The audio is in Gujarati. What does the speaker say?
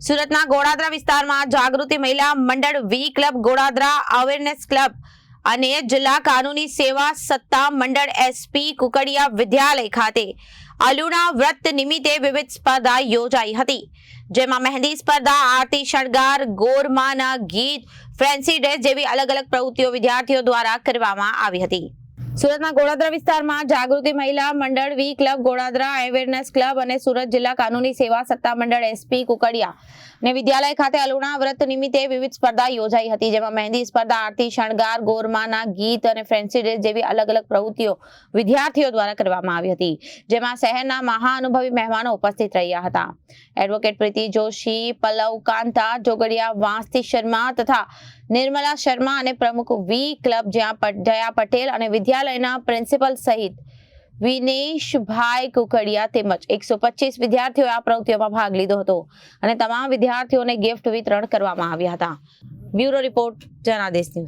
સુરતના ગોળાદરા વિસ્તારમાં જાગૃતિ મહિલા મંડળ we club Goladara awareness club અને જિલ્લા કાનૂની સેવા સત્તા મંડળ એસપી કુકડિયા વિદ્યાલય ખાતે અલુણા વ્રત નિમિત્તે વિવિધ સ્પર્ધા યોજાઈ હતી, જેમાં મહેંદી સ્પર્ધા, આરતી શણગાર, ગોરમાના ગીત, ફેન્સી ડ્રેસ જેવી અલગ અલગ પ્રવૃત્તિઓ વિદ્યાર્થીઓ દ્વારા કરવામાં આવી હતી. સુરતના ગોળાદરા વિસ્તારમાં જાગૃતિ મહિલા મંડળ we club Goladara awareness club અને સુરત જિલ્લા કાનૂની સેવા સત્તા મંડળ એસપી કુકડિયા ને વિદ્યાલય ખાતે અલુણા વ્રત નિમિત્તે વિવિધ સ્પર્ધા યોજાઈ હતી, જેમાં મહેંદી સ્પર્ધા, આરતી, શણગાર, ગોરમાના ગીત અને ફેન્સી ડ્રેસ જેવી અલગ અલગ પ્રવૃત્તિઓ વિદ્યાર્થીઓ દ્વારા કરવામાં આવી હતી, જેમાં શહેરના મહાઅનુભવી મહેમાનો ઉપસ્થિત રહ્યા હતા. એડવોકેટ પ્રીતિ જોશી પલ્લવ કાંતા, જોગડિયા વાંસતી શર્મા તથા નિર્મલા શર્મા અને પ્રમુખ વી ક્લબ જ્યાં જયા પટેલ અને વિદ્યાલયના પ્રિન્સિપલ સહિત વિનેશભાઈ કુકડિયા તેમજ એકસો પચીસ વિદ્યાર્થીઓએ આ પ્રવૃત્તિઓમાં ભાગ લીધો હતો અને તમામ વિદ્યાર્થીઓને ગિફ્ટ વિતરણ કરવામાં આવ્યા હતા. Bureau report Janadesh news.